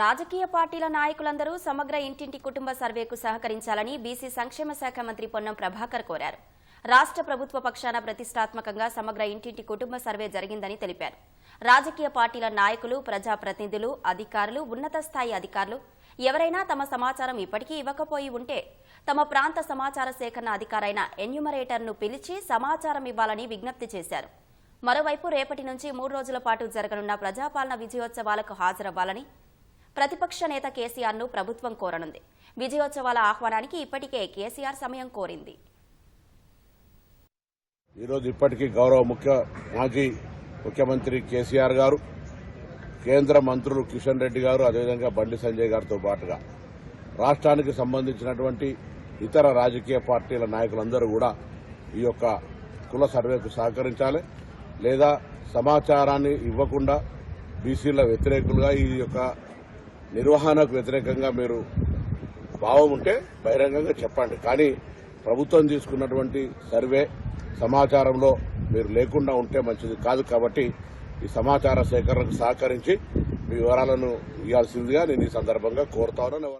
రాజకీయ పార్టీల నాయకులందరూ సమగ్ర ఇంటింటి కుటుంబ సర్వేకు సహకరించాలని బీసీ సంక్షేమ శాఖ మంత్రి పొన్నం ప్రభాకర్ కోరారు. రాష్ట్ర ప్రభుత్వ పక్షాన ప్రతిష్టాత్మకంగా సమగ్ర ఇంటింటి కుటుంబ సర్వే జరిగిందని తెలిపారు. రాజకీయ పార్టీల నాయకులు ప్రజాప్రతినిధులు అధికారులు ఉన్నత స్థాయి అధికారులు ఎవరైనా తమ సమాచారం ఇప్పటికీ ఇవ్వకపోయి ఉంటే తమ ప్రాంత సమాచార సేకరణ అధికారైన ఎన్యుమరేటర్ను పిలిచి సమాచారం ఇవ్వాలని విజ్ఞప్తి చేశారు. మరోవైపు రేపటి నుంచి మూడు రోజుల పాటు జరగనున్న ప్రజాపాలన విజయోత్సవాలకు హాజరవ్వాలని ప్రతిపక్ష నేత కేసీఆర్ను ప్రభుత్వం కోరనుంది. విజయోత్సవాల ఆహ్వానానికి ఇప్పటికే కేసీఆర్ సమయం కోరింది. ఈరోజు ఇప్పటికీ గౌరవ ముఖ్య మాజీ ముఖ్యమంత్రి కేసీఆర్ గారు కేంద్ర మంత్రులు కిషన్ రెడ్డి గారు అదేవిధంగా బండి సంజయ్ గారితో పాటుగా రాష్ట్రానికి సంబంధించినటువంటి ఇతర రాజకీయ పార్టీల నాయకులందరూ కూడా ఈ యొక్క కుల సర్వేకు సహకరించాలి. లేదా సమాచారాన్ని ఇవ్వకుండా బీసీల వ్యతిరేకులుగా ఈ యొక్క నిర్వహణకు వ్యతిరేకంగా మీరు భావం ఉంటే బహిరంగంగా చెప్పండి. కానీ ప్రభుత్వం తీసుకున్నటువంటి సర్వే సమాచారంలో మీరు లేకుండా ఉంటే మంచిది కాదు కాబట్టి ఈ సమాచార సేకరణకు సహకరించి మీ వివరాలను ఇవ్వాల్సిందిగా నేను ఈ సందర్భంగా కోరుతా ఉన్నాను.